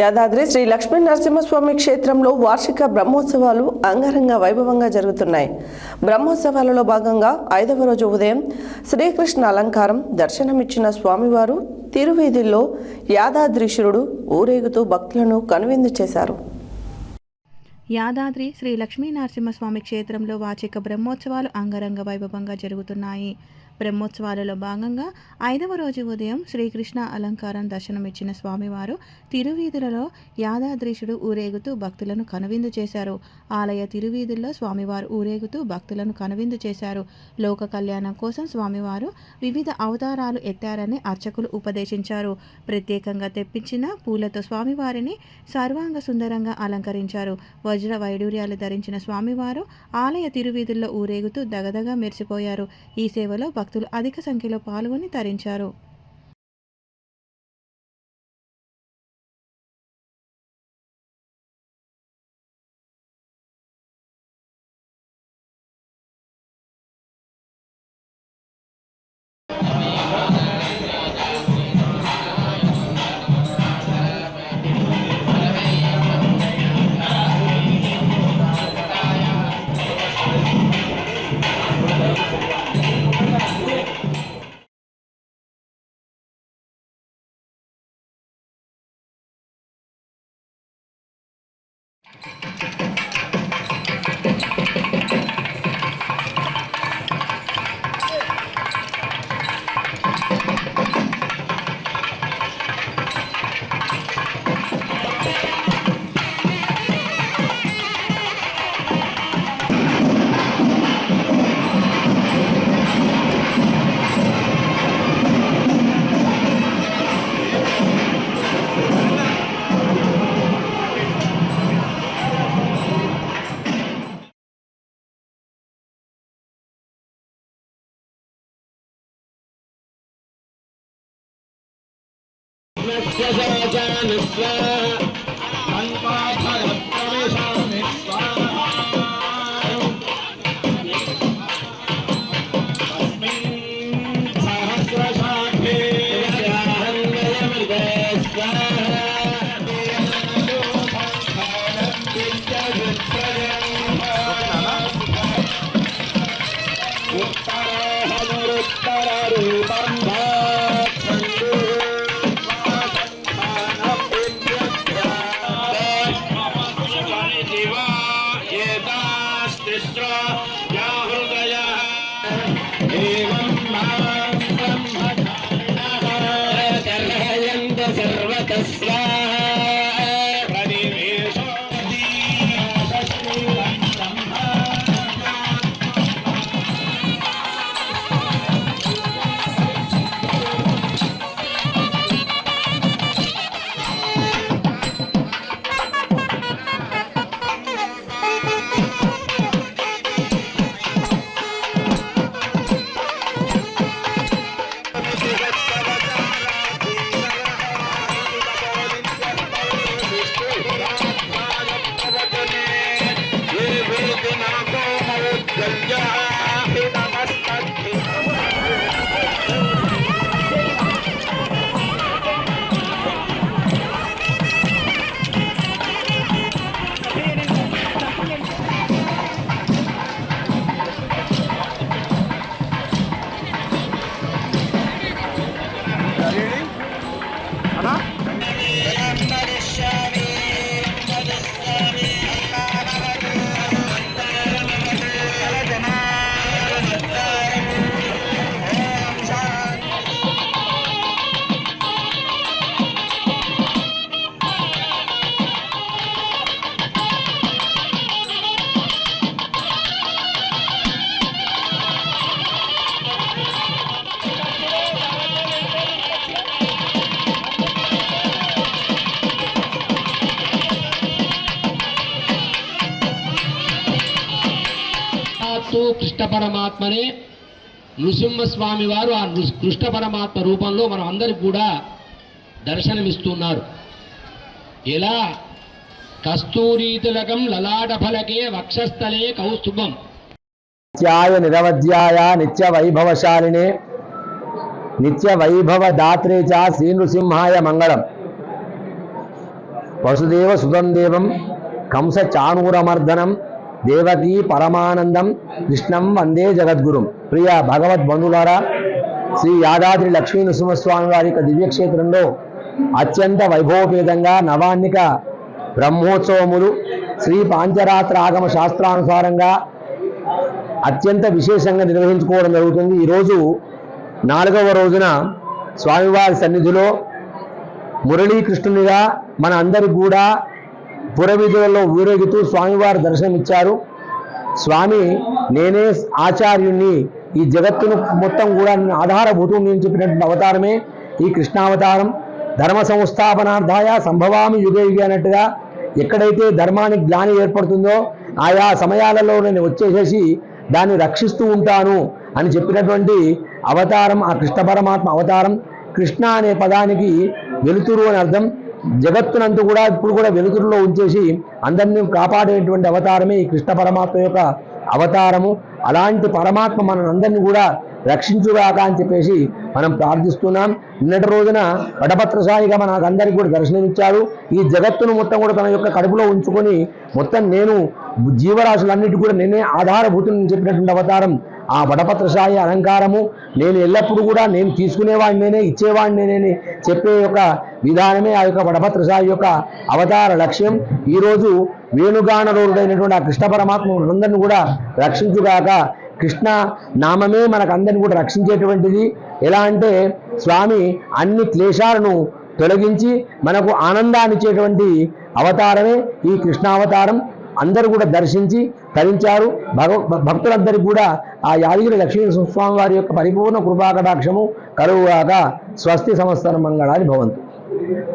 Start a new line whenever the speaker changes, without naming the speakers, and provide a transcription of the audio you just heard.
యాదాద్రి శ్రీ లక్ష్మీ నరసింహస్వామి క్షేత్రంలో వార్షిక బ్రహ్మోత్సవాలు అంగరంగ వైభవంగా జరుగుతున్నాయి. బ్రహ్మోత్సవాలలో భాగంగా ఐదవ రోజు ఉదయం శ్రీకృష్ణ అలంకారం దర్శనమిచ్చిన స్వామివారు తిరువీధుల్లో యాదాద్రీశ్వరుడు ఊరేగుతూ భక్తులను కనువిందు చేశారు.
యాదాద్రి శ్రీ లక్ష్మీ నరసింహస్వామి క్షేత్రంలో వార్షిక బ్రహ్మోత్సవాలు అంగరంగ వైభవంగా జరుగుతున్నాయి. బ్రహ్మోత్సవాలలో భాగంగా ఐదవ రోజు ఉదయం శ్రీకృష్ణ అలంకారం దర్శనమిచ్చిన స్వామివారు తిరువీధులలో యాదాద్రీషుడు ఊరేగుతూ భక్తులను కనువిందు చేశారు. ఆలయ తిరువీధుల్లో స్వామివారు ఊరేగుతూ భక్తులను కనువిందు చేశారు. లోక కళ్యాణం కోసం స్వామివారు వివిధ అవతారాలు ఎత్తారని అర్చకులు ఉపదేశించారు. ప్రత్యేకంగా తెప్పించిన పూలతో స్వామివారిని సర్వాంగ సుందరంగా అలంకరించారు. వజ్ర వైడూర్యాలు ధరించిన స్వామివారు ఆలయ తిరువీధుల్లో ఊరేగుతూ దగదగా మెరిసిపోయారు. ఈ సేవలో భక్తులు అధిక సంఖ్యలో పాల్గొని తరించారు. Thank you. సత్యశోచాను స్వాహ Destra, Yahoo!
సాక్షాత్తు కృష్ణ పరమాత్మనే నృసింహస్వామి వారు ఆ కృష్ణ పరమాత్మ రూపంలో మనం అందరికి కూడా దర్శనమిస్తున్నారు. ఎలా? కస్తూరీ లలాటఫలకే లలాట ఫలకే వక్షస్థలే కౌస్తుభం.
నిత్యాయ నిరవధ్యాయ నిత్య వైభవశాలినే నిత్య వైభవ దాత్రే చ శ్రీ నృసింహాయ మంగళం. వసుదేవ సుతం దేవం కంస చానూరమర్దనం దేవకీ పరమానందం కృష్ణం వందే జగద్గురుం. ప్రియ భగవద్ బంధులారా శ్రీ యాదాద్రి లక్ష్మీ నృసింహస్వామి వారి యొక్క దివ్యక్షేత్రంలో అత్యంత వైభవపేతంగా నవాన్నిక బ్రహ్మోత్సవములు శ్రీ పాంచరాత్ర ఆగమ శాస్త్రానుసారంగా అత్యంత విశేషంగా నిర్వహించుకోవడం జరుగుతుంది. ఈరోజు నాలుగవ రోజున స్వామివారి సన్నిధిలో మురళీకృష్ణునిగా మన అందరికి కూడా పురవీధులలో ఊరేగుతూ స్వామివారు దర్శనమిచ్చారు. స్వామి నేనే ఆచార్యుణ్ణి ఈ జగత్తును మొత్తం కూడా నేను ఆధారభూతం నేను చెప్పినటువంటి అవతారమే ఈ కృష్ణావతారం. ధర్మ సంస్థాపనార్థాయ సంభవామి యుగే యుగ అన్నట్టుగా ఎక్కడైతే ధర్మానికి గ్లాని ఏర్పడుతుందో ఆయా సమయాలలో నేను వచ్చేసేసి దాన్ని రక్షిస్తూ ఉంటాను అని చెప్పినటువంటి అవతారం ఆ కృష్ణ పరమాత్మ అవతారం. కృష్ణ అనే పదానికి వెలుతురు అని అర్థం. జగత్తునంతా కూడా ఇప్పుడు కూడా వెలుతురులో ఉంచేసి అందరినీ కాపాడేటువంటి అవతారమే ఈ కృష్ణ పరమాత్మ యొక్క అవతారము. అలాంటి పరమాత్మ మనందరినీ కూడా రక్షించుగాక అని చెప్పేసి మనం ప్రార్థిస్తున్నాం. నిన్నటి రోజున వటపత్రసాయిగా మనకందరికీ కూడా దర్శనమిచ్చాడు. ఈ జగత్తును మొత్తం కూడా తన యొక్క కడుపులో ఉంచుకొని మొత్తం నేను జీవరాశులన్నిటి కూడా నేనే ఆధారభూతుని చెప్పినటువంటి అవతారం ఆ వటపత్రసాయి అలంకారము నేను ఎల్లప్పుడూ కూడా నేను తీసుకునేవాడిని నేనే ఇచ్చేవాడిని నేనే చెప్పే యొక్క విధానమే ఆ యొక్క వటపత్రసాయి యొక్క అవతార లక్ష్యం. ఈరోజు వేణుగానరుడైనటువంటి ఆ కృష్ణ పరమాత్మ అందరిని కూడా రక్షించుగాక కృష్ణ నామమే మనకు అందరిని కూడా రక్షించేటువంటిది. ఎలా అంటే స్వామి అన్ని క్లేశాలను తొలగించి మనకు ఆనందాన్ని ఇచ్చేటువంటి అవతారమే ఈ కృష్ణావతారం. అందరూ కూడా దర్శించి తరించారు. భగవ భక్తులందరికీ కూడా ఆ యాదగిరి లక్ష్మీ స్వామి వారి యొక్క పరిపూర్ణ కృపాకటాక్షము కరువుగాక స్వస్తి సంవత్సరం మంగళాన్ని భవంతు.